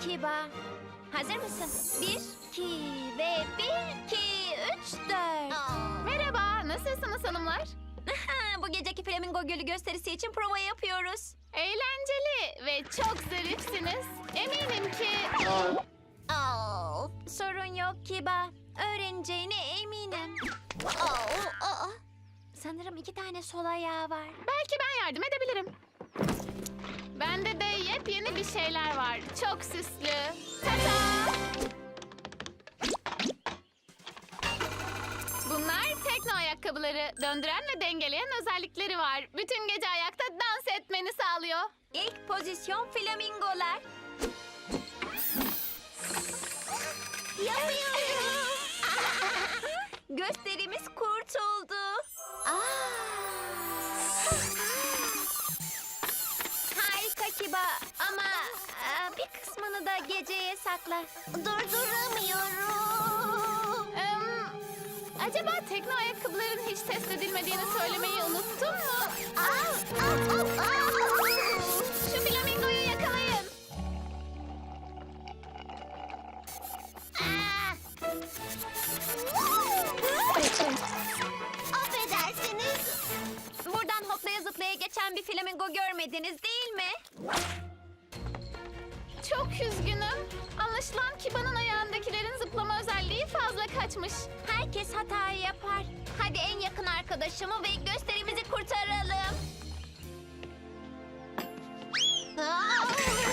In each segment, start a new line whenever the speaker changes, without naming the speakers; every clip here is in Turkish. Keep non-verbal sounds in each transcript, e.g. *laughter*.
Kiba. Hazır mısın? Bir, iki ve bir, iki, üç, dört.
Merhaba, nasılsınız hanımlar?
Ha, *laughs* Bu geceki Flamingo Gölü gösterisi için prova yapıyoruz.
Eğlenceli ve çok zarifsiniz. Eminim ki...
Sorun yok Kiba. Öğreneceğine eminim. Sanırım iki tane sol ayağı var.
Belki ben yardım edebilirim. Bende de yepyeni bir şeyler var. Çok süslü. Tada! Bunlar tekno ayakkabıları. Döndüren ve dengeleyen özellikleri var. Bütün gece ayakta dans etmeni sağlıyor.
İlk pozisyon flamingolar. Yapıyorum. *laughs* Gösterimiz kurtuldu. Harika geceye sakla. Durduramıyorum.
Em, acaba tekno ayakkabıların hiç test edilmediğini söylemeyi unuttun mu? Şu flamingoyu yakalayın.
Affedersiniz. Buradan hoplaya zıplaya geçen bir flamingo görmediniz değil mi?
Çok üzgünüm. Anlaşılan Kiba'nın ayağındakilerin zıplama özelliği fazla kaçmış.
Herkes hata yapar. Hadi en yakın arkadaşımı ve gösterimizi kurtaralım. Duramıyorum.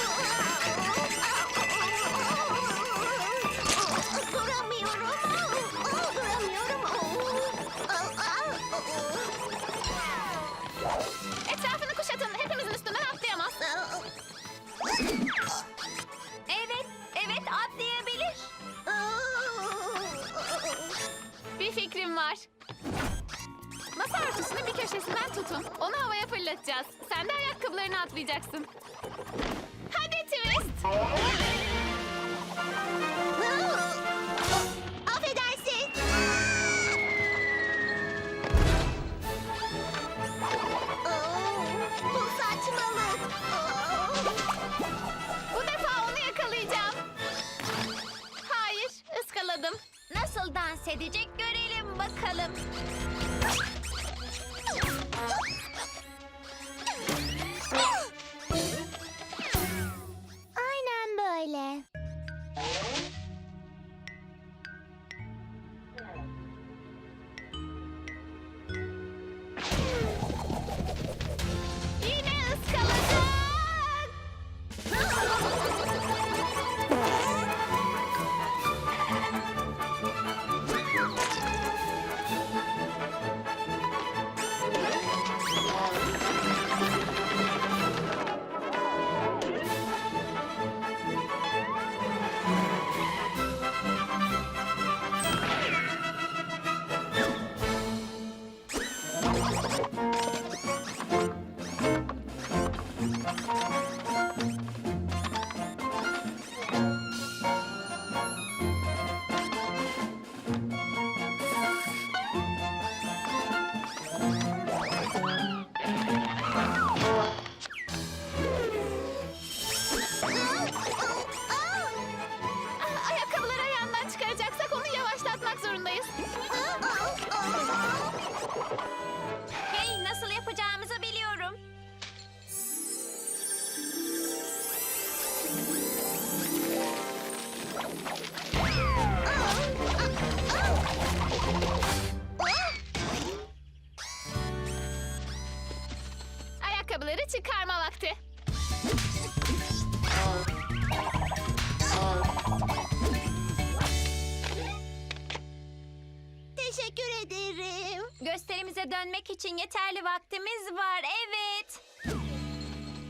Gösterimize dönmek için yeterli vaktimiz var. Evet.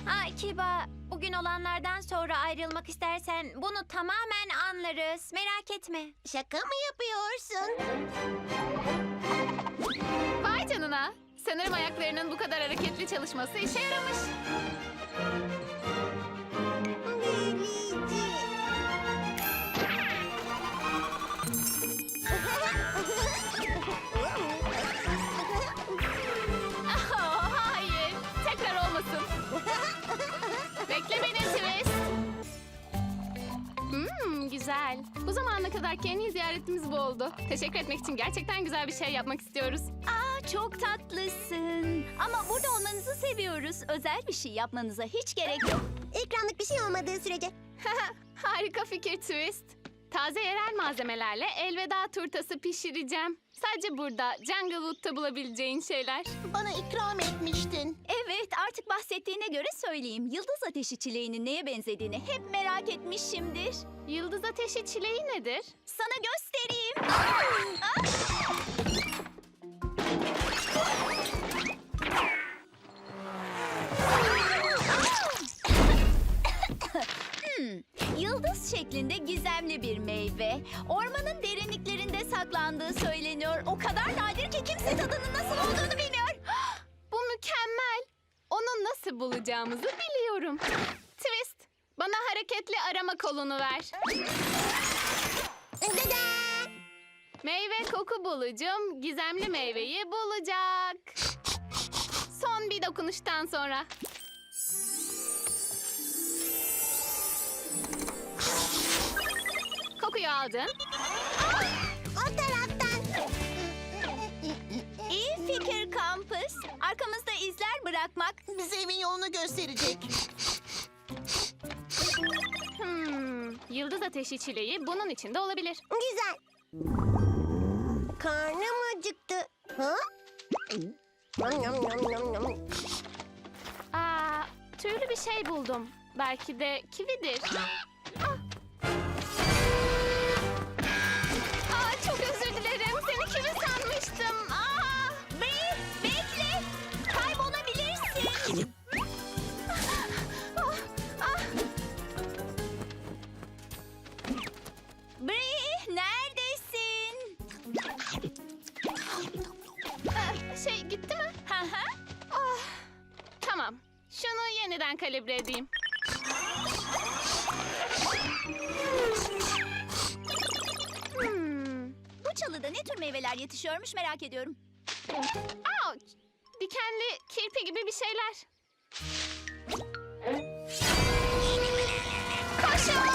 Ha Kiba, bugün olanlardan sonra ayrılmak istersen bunu tamamen anlarız. Merak etme. Şaka mı yapıyorsun?
Vay canına. Sanırım ayaklarının bu kadar hareketli çalışması işe yaramış. Bu zamana kadarki en iyi ziyaretimiz bu oldu. Teşekkür etmek için gerçekten güzel bir şey yapmak istiyoruz.
Aa, çok tatlısın. Ama burada olmanızı seviyoruz. Özel bir şey yapmanıza hiç gerek yok.
İkramlık bir şey olmadığı sürece. *laughs*
Harika fikir Twist. Taze yerel malzemelerle elveda turtası pişireceğim. Sadece burada Junglewood'da bulabileceğin şeyler.
Bana ikram etmiştin.
Evet, artık bahsettiğine göre söyleyeyim. Yıldız ateşi çileğinin neye benzediğini hep merak etmişimdir.
Yıldız ateşi çileği nedir?
Sana göstereyim. Hmm, Yıldız şeklinde. Ormanın derinliklerinde saklandığı söyleniyor. O kadar nadir ki kimse tadının nasıl olduğunu bilmiyor. *gasps*
Bu mükemmel. Onu nasıl bulacağımızı biliyorum. Twist, bana hareketli arama kolunu ver. Meyve koku bulucum gizemli meyveyi bulacak. Son bir dokunuştan sonra. Kokuyu aldın.
O taraftan.
İyi fikir kampüs. Arkamızda izler bırakmak.
Bize evin yolunu gösterecek.
Hmm, yıldız ateşi çileği bunun içinde olabilir.
Güzel. Karnım acıktı. Ha? Yum.
Aa, tüylü bir şey buldum. Belki de kividir. Gitti mi?
Hı hı.
Ah, tamam. Şunu yeniden kalibre edeyim. Hmm.
Bu çalıda ne tür meyveler yetişiyormuş merak ediyorum.
Ouch! Dikenli kirpi gibi bir şeyler. Aa!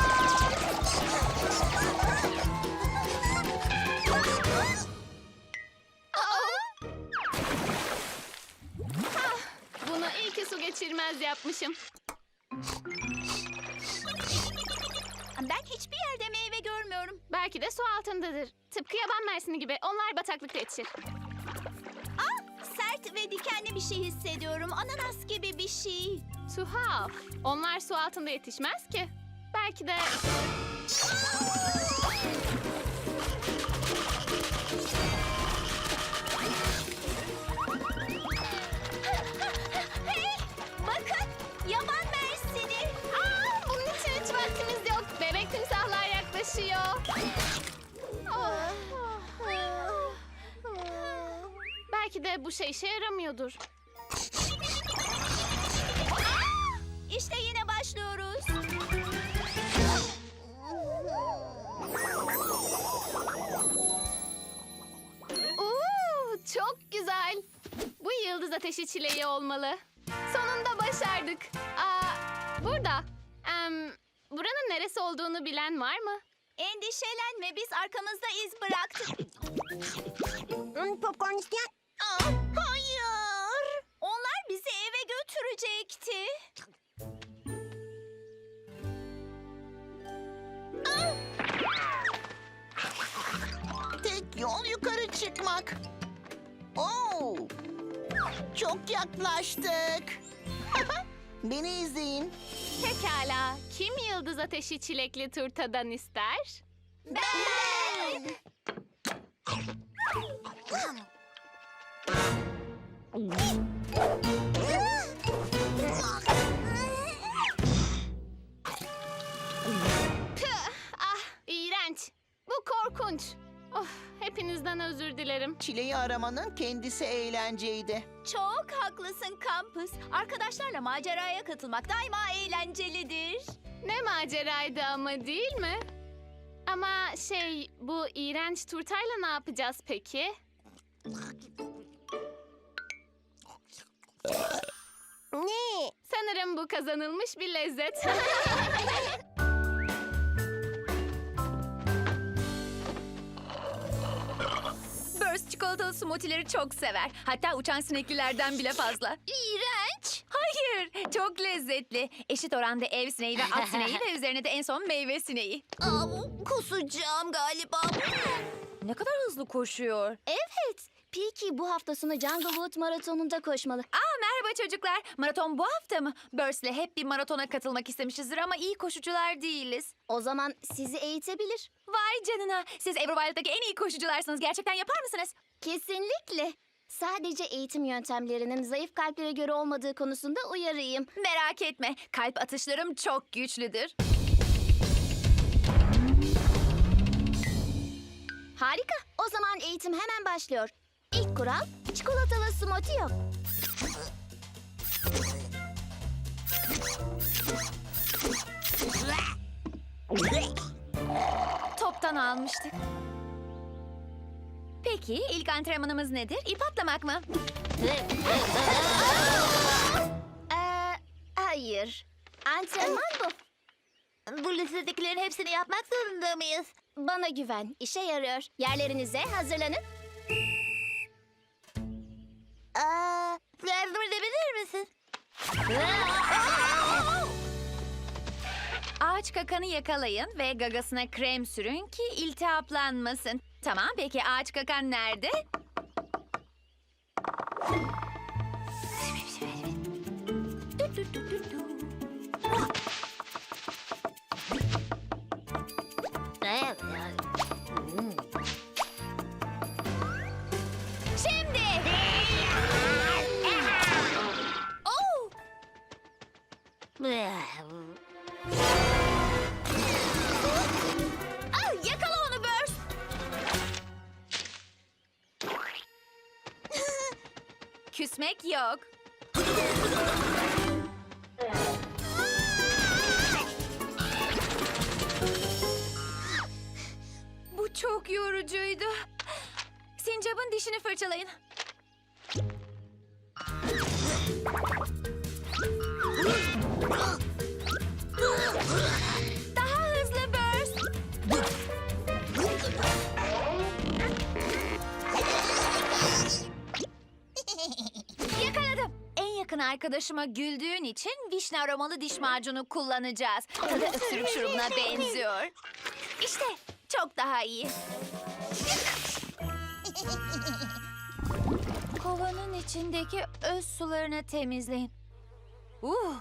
Geçirmez yapmışım.
Ben hiçbir yerde meyve görmüyorum.
Belki de su altındadır. Tıpkı yaban mersini gibi. Onlar bataklıkta yetişir.
Ah, sert ve dikenli bir şey hissediyorum. Ananas gibi bir şey.
Tuhaf. Onlar su altında yetişmez ki. Belki de... yaklaşıyor. Ah. Belki de bu şey işe yaramıyordur.
İşte yine başlıyoruz.
Oo, çok güzel. Bu yıldız ateşi çileği olmalı. Sonunda başardık. Aa, burada. Em, buranın neresi olduğunu bilen var mı?
Endişelenme biz arkamızda iz bıraktık.
Hmm, Popcorn isteyen?
Aa, hayır. Onlar bizi eve götürecekti.
Tek yol yukarı çıkmak. Oo! Çok yaklaştık. *laughs* Beni izleyin.
Pekala. Kim yıldız ateşi çilekli turtadan ister?
Ben.
Çileği aramanın kendisi eğlenceydi.
Çok haklısın kampüs. Arkadaşlarla maceraya katılmak daima eğlencelidir.
Ne maceraydı ama değil mi? Ama şey, bu iğrenç turtayla ne yapacağız peki?
Ne?
Sanırım bu kazanılmış bir lezzet. *laughs*
çikolatalı smoothie'leri çok sever. Hatta uçan sineklilerden bile fazla.
İğrenç.
Hayır, çok lezzetli. Eşit oranda ev sineği ve at sineği ve üzerine de en son meyve sineği.
Aa, kusacağım galiba.
Ne kadar hızlı koşuyor.
Evet. Peki bu hafta sonu Jungle Wood maratonunda koşmalı.
Aa merhaba çocuklar. Maraton bu hafta mı? Burst'le hep bir maratona katılmak istemişizdir ama iyi koşucular değiliz.
O zaman sizi eğitebilir.
Vay canına. Siz Everwild'daki en iyi koşucularsınız. Gerçekten yapar mısınız?
Kesinlikle. Sadece eğitim yöntemlerinin zayıf kalplere göre olmadığı konusunda uyarıyım.
Merak etme. Kalp atışlarım çok güçlüdür.
Harika. O zaman eğitim hemen başlıyor. İlk kural çikolatalı smoothie yok.
Toptan almıştık. Peki ilk antrenmanımız nedir? İp atlamak mı?
Ee, hayır. Antrenman bu.
Bu listedekilerin hepsini yapmak zorunda mıyız?
Bana güven. İşe yarıyor. Yerlerinize hazırlanın.
Ağaç kakanı yakalayın ve gagasına krem sürün ki iltihaplanmasın. Tamam peki ağaç kakan nerede? Küsmek yok. Bu çok yorucuydu. Sincap'ın dişini fırçalayın. Yakın arkadaşıma güldüğün için vişne aromalı diş macunu kullanacağız. Tadı öksürük şurubuna benziyor. İşte çok daha iyi. *laughs* Kovanın içindeki öz sularını temizleyin. Uh,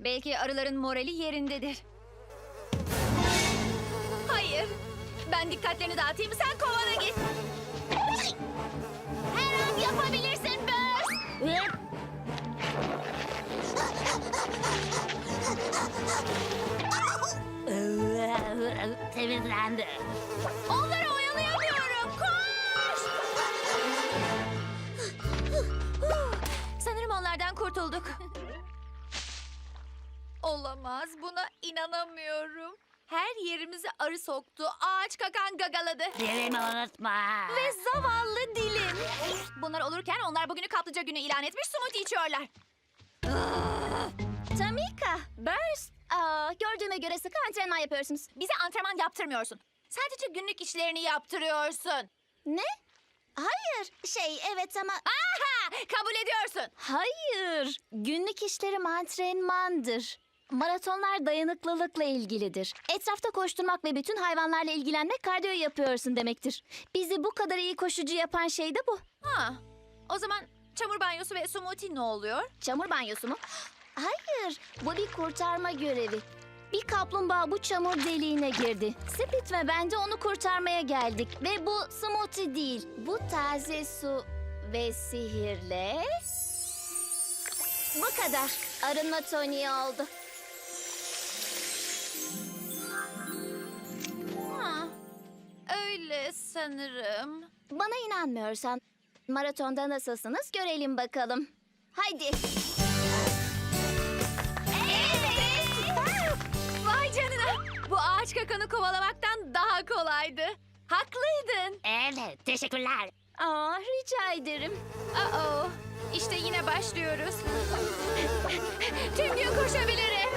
belki arıların morali yerindedir. Hayır. Ben dikkatlerini dağıtayım sen kovana git.
Temizlendi.
Onları oyalayamıyorum. Koş! Sanırım onlardan kurtulduk. Olamaz. Buna inanamıyorum. Her yerimizi arı soktu. Ağaç kakan gagaladı.
Dilimi unutma.
Ve zavallı dilim. Bunlar olurken onlar bugünü kaplıca günü ilan etmiş smoothie içiyorlar.
Tamika, Burst. Aa, gördüğüme göre sıkı antrenman yapıyorsunuz.
Bize antrenman yaptırmıyorsun. Sadece günlük işlerini yaptırıyorsun.
Ne? Hayır. Şey evet ama...
Aha! Kabul ediyorsun.
Hayır. Günlük işlerim antrenmandır. Maratonlar dayanıklılıkla ilgilidir. Etrafta koşturmak ve bütün hayvanlarla ilgilenmek kardiyo yapıyorsun demektir. Bizi bu kadar iyi koşucu yapan şey de bu.
Ha. O zaman çamur banyosu ve smoothie ne oluyor?
Çamur banyosu mu? Hayır, bu bir kurtarma görevi. Bir kaplumbağa bu çamur deliğine girdi. Split ve ben de onu kurtarmaya geldik. Ve bu smoothie değil, bu taze su ve sihirle... Bu kadar. Arınma toniği oldu.
Ha. Öyle sanırım.
Bana inanmıyorsan maratonda nasılsınız görelim bakalım. Haydi.
Bu ağaç kakanı kovalamaktan daha kolaydı. Haklıydın.
Evet, teşekkürler.
Aa, rica ederim.
Aa, işte yine başlıyoruz. Tüm gün koşabilirim.